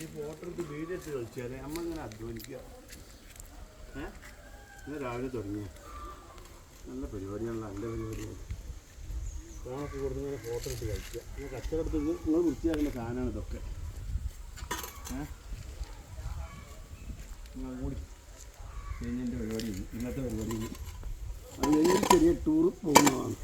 ഈ ഫോട്ടോ എടുത്ത് വീഡിയോ എടുത്ത് കളിച്ചാൽ നമ്മളിങ്ങനെ അധ്വാനിക്കുക. ഏ? ഇന്ന് രാവിലെ തുടങ്ങിയ. നല്ല പരിപാടിയാണല്ലോ നല്ല പരിപാടിയാണ് ഫോണൊക്കെ കൊടുത്ത് ഇങ്ങനെ ഫോട്ടോ എടുത്ത് കളിക്കുക ഇങ്ങനെ കച്ചവടത്ത് നിങ്ങൾ വൃത്തിയാക്കുന്ന സാധനമാണ് ഇതൊക്കെ. ഏ? നിങ്ങൾ കൂടി കഴിഞ്ഞതിന്റെ പരിപാടി ഇന്നത്തെ പരിപാടി അത് കഴിഞ്ഞ് ചെറിയ ടൂർ പോകുന്നതാണ്.